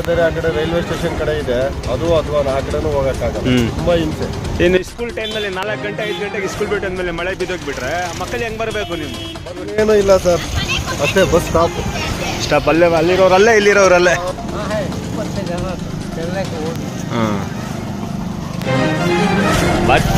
ಯಾರಾದರೆ ಆ ಕಡೆ ರೈಲ್ವೆ ಸ್ಟೇಷನ್ ಕಡೆ ಇದೆ. ಅದು ಅಥವಾ ಆ ಕಡೆನೂ ಹೋಗೋಕ್ಕಾಗಲ್ಲ. ತುಂಬಾ ಹಿಂಸೆ. ಇನ್ನು ಸ್ಕೂಲ್ ಟೈಮ್ನಲ್ಲಿ ನಾಲ್ಕು ಗಂಟೆ ಐದು ಗಂಟೆಗೆ ಸ್ಕೂಲ್ ಬಿಟ್ಟು ಅಂದಮೇಲೆ ಮಳೆ ಬಿದ್ದೋಗ್ಬಿಟ್ರೆ ಮಕ್ಕಳು ಹೆಂಗೆ ಬರಬೇಕು ನೀವು? ಏನೂ ಇಲ್ಲ ಸರ್. ಅಷ್ಟೇ ಬಸ್ ಸ್ಟಾಪ್ ಸ್ಟಾಪ್ ಅಲ್ಲೇ ಅಲ್ಲಿರೋರಲ್ಲೇ ಇಲ್ಲಿರೋರಲ್ಲೇ? ಹಾಂ ಬಟ್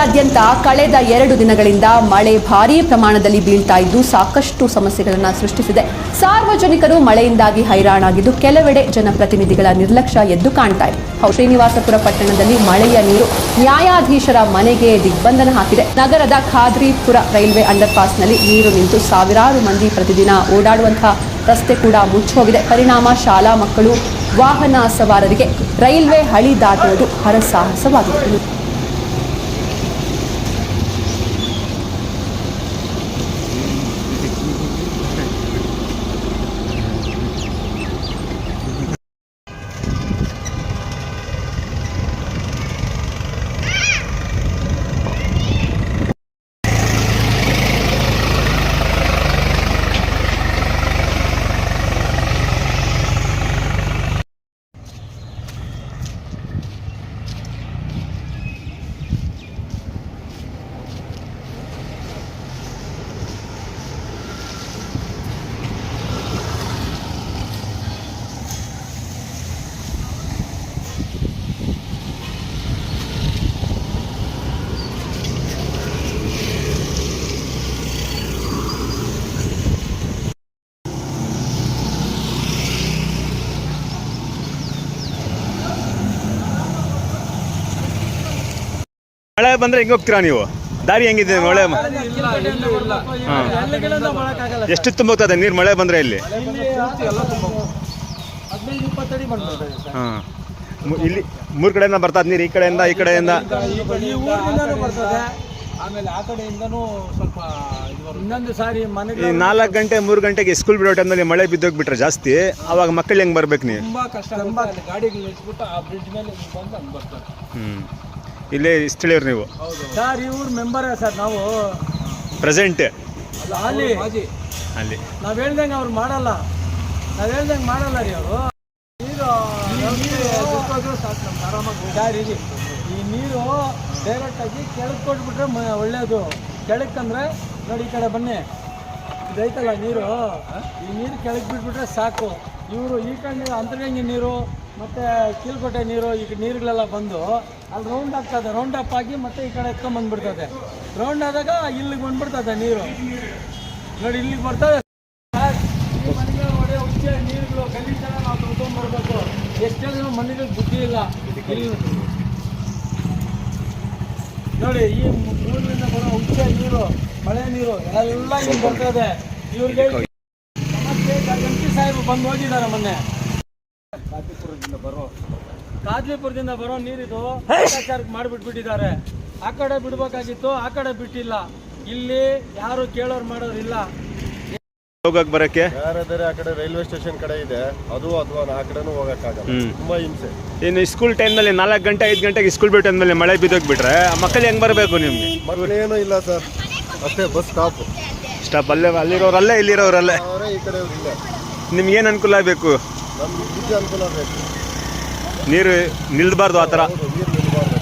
ಜಿಲ್ಲೆಯಾದ್ಯಂತ ಕಳೆದ ಎರಡು ದಿನಗಳಿಂದ ಮಳೆ ಭಾರೀ ಪ್ರಮಾಣದಲ್ಲಿ ಬೀಳ್ತಾ ಇದ್ದು ಸಾಕಷ್ಟು ಸಮಸ್ಯೆಗಳನ್ನು ಸೃಷ್ಟಿಸಿದೆ. ಸಾರ್ವಜನಿಕರು ಮಳೆಯಿಂದಾಗಿ ಹೈರಾಣಾಗಿದ್ದು ಕೆಲವೆಡೆ ಜನಪ್ರತಿನಿಧಿಗಳ ನಿರ್ಲಕ್ಷ್ಯ ಎದ್ದು ಕಾಣ್ತಾ ಇದೆ. ಶ್ರೀನಿವಾಸಪುರ ಪಟ್ಟಣದಲ್ಲಿ ಮಳೆಯ ನೀರು ನ್ಯಾಯಾಧೀಶರ ಮನೆಗೆ ದಿಗ್ಬಂಧನ ಹಾಕಿದೆ. ನಗರದ ಖಾದ್ರಿಪುರ ರೈಲ್ವೆ ಅಂಡರ್ ಪಾಸ್ನಲ್ಲಿ ನೀರು ನಿಂತು ಸಾವಿರಾರು ಮಂದಿ ಪ್ರತಿದಿನ ಓಡಾಡುವಂತಹ ರಸ್ತೆ ಕೂಡ ಮುಚ್ಚೋಗಿದೆ ಪರಿಣಾಮ ಶಾಲಾ ಮಕ್ಕಳು ವಾಹನ ಸವಾರರಿಗೆ ರೈಲ್ವೆ ಹಳಿ ದಾಟುವುದು ಹರಸಾಹಸವಾಗಿದೆ. ಬಂದರೆ ಹೆಂಗೆ ಹೋಗ್ತೀರಾ ನೀವು? ದಾರಿ ಹೆಂಗಿದೆ ಮಳೆ ಹಾಂ. ಎಷ್ಟು ತುಂಬುತ್ತದೆ ನೀರು ಮಳೆ ಬಂದರೆ ಇಲ್ಲಿ? ಹಾಂ. ಇಲ್ಲಿ ಮೂರು ಕಡೆಯಿಂದ ಬರ್ತದೆ ನೀರು ಈ ಕಡೆಯಿಂದ ಈ ಕಡೆಯಿಂದ. ಆಮೇಲೆ ಆ ಕಡೆಯಿಂದನೂ ಸ್ವಲ್ಪ ಇನ್ನೊಂದು ಸಾರಿ ಈ ನಾಲ್ಕು ಗಂಟೆ ಮೂರು ಗಂಟೆಗೆ ಸ್ಕೂಲ್ ಬಿಡೋ ಟೈಮ್ನಲ್ಲಿ ಮಳೆ ಬಿದ್ದೋಗ್ಬಿಟ್ರೆ ಜಾಸ್ತಿ ಅವಾಗ ಮಕ್ಕಳು ಹೆಂಗೆ ಬರ್ಬೇಕು ನೀವು? ತುಂಬಾ ಕಷ್ಟ. ತುಂಬಾ ಗಾಡಿಗಳು ನಿಲ್ಸ್ಬಿಟ್ಟು ಆ ಬ್ರಿಡ್ಜ್ ಮೇಲೆ ಬಂದು ಹಂಗ್ ಬರ್ತಾರೆ ಹ್ಞೂ ಇಲ್ಲೇ ಸ್ಥಳೀಯರು ನೀವು? ಸರ್ ಇವ್ರ ಮೆಂಬರೇ ಸರ್ ನಾವು? ಪ್ರೆಸೆಂಟ್ ಅಲ್ಲಿ ಅಲ್ಲಿ. ನಾವು ಹೇಳ್ದಂಗೆ ಅವ್ರು ಮಾಡಲ್ಲ. ನಾವು ಹೇಳ್ದಂಗೆ ಮಾಡಲ್ಲ ರೀ ಅವರು. ನೀರು ಸಾಕು ಆರಾಮಾಗಿ ಸರ್ ಈ ನೀರು ಡೈರೆಕ್ಟ್ ಆಗಿ ಕೆಳಗೆ ಕೊಟ್ಬಿಟ್ರೆ ಮ- ಒಳ್ಳೇದು. ಕೆಳಕ್ಕಂದ್ರೆ ನೋಡಿ ಈ ಕಡೆ ಬನ್ನಿ. ಇದೈತಲ್ಲ ನೀರು? ಈ ನೀರು ಕೆಳಗೆ ಬಿಟ್ಬಿಟ್ರೆ ಸಾಕು. ಇವರು ಈ ಕಡೆ ಅಂತರ್ಗಂಗೆ ನೀರು, ಮತ್ತೆ ಕೀಲ್ಕೋಟೆ ನೀರು, ಈ ನೀರುಗಳೆಲ್ಲ ಬಂದು ಅಲ್ಲಿ ರೌಂಡ್ ಆಗ್ತದೆ ರೌಂಡ್ ಅಪ್ ಆಗಿ ಮತ್ತೆ ಈ ಕಡೆ ಎತ್ಕೊಂಡ್ ಬಂದ್ಬಿಡ್ತದೆ. ರೌಂಡ್ ಆದಾಗ ಇಲ್ಲಿಗೆ ಬಂದ್ಬಿಡ್ತದೆ ನೀರು. ನೋಡಿ, ಇಲ್ಲಿಗೆ ಬರ್ತದೆ. ನೀರುಗಳು ಗಲೀಜೆಲ್ಲ ನಾವು ತೊಗೊಂಡ್ಬರ್ಬೇಕು ಎಷ್ಟೇ ಜನ ಮನೆಗೆ ಬುದ್ಧಿ ಇಲ್ಲ. ನೋಡಿ, ಈ ಊರಿನಿಂದ ಬರೋ ಉಚ್ಚ ನೀರು, ಮಳೆ ನೀರು, ಎಲ್ಲ ಇಲ್ಲಿ ಬರ್ತದೆ. ಇವ್ರಿಗೆ ಬಂದು ಹೋಗಿದ್ದಾರೆ ಮೊನ್ನೆ. ಕಾದ್ಲಿಪುರದಿಂದ ಬರೋ ಕಾಜಿಪುರದಿಂದ ಬರೋ ನೀರಿದು ಮಾಡಿಬಿಟ್ಬಿಟ್ಟಿದ್ದಾರೆ. ಆ ಕಡೆ ಬಿಡ್ಬೇಕಾಗಿತ್ತು ಆ ಕಡೆ ಬಿಟ್ಟಿಲ್ಲ. ಇಲ್ಲಿ ಯಾರು ಕೇಳೋರು ಮಾಡೋರಿಲ್ಲ ಹೋಗಕ್ಕೆ ಬರೋಕ್ಕೆ? ಯಾರಾದರೆ ಆ ಕಡೆ ರೈಲ್ವೆ ಸ್ಟೇಷನ್ ಕಡೆ ಇದೆ ಅದು ಅಥವಾ ಆ ಕಡೆನೂ ಹೋಗೋಕ್ಕಾಗಲ್ಲ. ಹ್ಮ್. ತುಂಬಾ ಹಿಂಸೆ. ಇನ್ನು ಸ್ಕೂಲ್ ಟೈಮ್ನಲ್ಲಿ ನಾಲ್ಕು ಗಂಟೆ ಐದು ಗಂಟೆಗೆ ಸ್ಕೂಲ್ ಬಿಟ್ಟು ಅಂದಮೇಲೆ ಮಳೆ ಬಿದ್ದೋಗ್ಬಿಟ್ರೆ ಮಕ್ಕಳು ಹೆಂಗೆ ಬರಬೇಕು ನಿಮಗೆ? ಮಕ್ಕಳೇನೂ ಇಲ್ಲ ಸರ್. ಅಷ್ಟೇ ಬಸ್ ಸ್ಟಾಪ್ ಸ್ಟಾಪ್ ಅಲ್ಲೇ ಅಲ್ಲಿರೋರಲ್ಲೇ ಇಲ್ಲಿರೋರಲ್ಲೇ. ಅವರೇ ಈ ಕಡೆ ಇಲ್ಲ. ನಿಮ್ಗೆ ಏನು ಅನುಕೂಲ ಬೇಕು ನಮ್ಗೆ ಬ್ರಿಡ್ಜ್ ಅನುಕೂಲ ಬೇಕು ನೀರು ನಿಲ್ಬಾರ್ದು ಆ ಥರ ಹೌದು ನೀರು ನಿಲ್ಬಾರ್ದು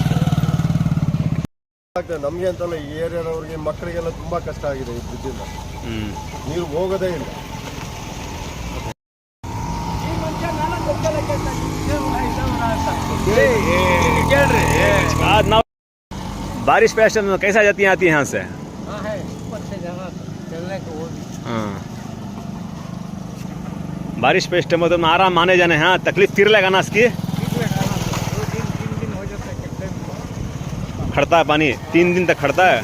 ಆಗ್ತದೆ ನಮಗೆ ಅಂತಲ್ಲ ಈ ಏರಿಯಾದವ್ರಿಗೆ ಮಕ್ಕಳಿಗೆಲ್ಲ ತುಂಬಾ ಕಷ್ಟ ಆಗಿದೆ ಈ ಬ್ರಿಡ್ಜಿಂದ ಹ್ಞೂ ನೀರು ಹೋಗೋದೇ ಇಲ್ಲ आज ना बारिश पे ऐसे कैसा जाती है आती है यहाँ से हाँ बारिश पे स्टेम तो आराम माने जाने हैं तकलीफ़ फिर लगाना इसकी। खड़ता है पानी तीन दिन तक खड़ता है?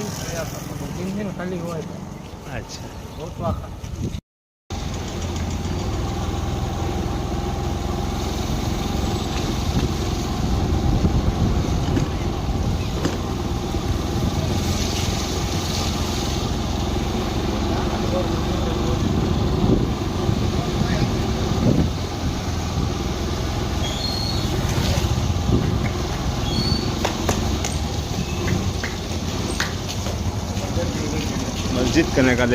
अच्छा। जित करने का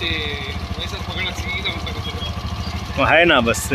ವಯಸ್ಸಾದ ಮಗಳ ಸಿಗಿದ ಅಂತ ಗೊತ್ತಿಲ್ಲ ಹಾಯ್ ನಾ ಬಸ್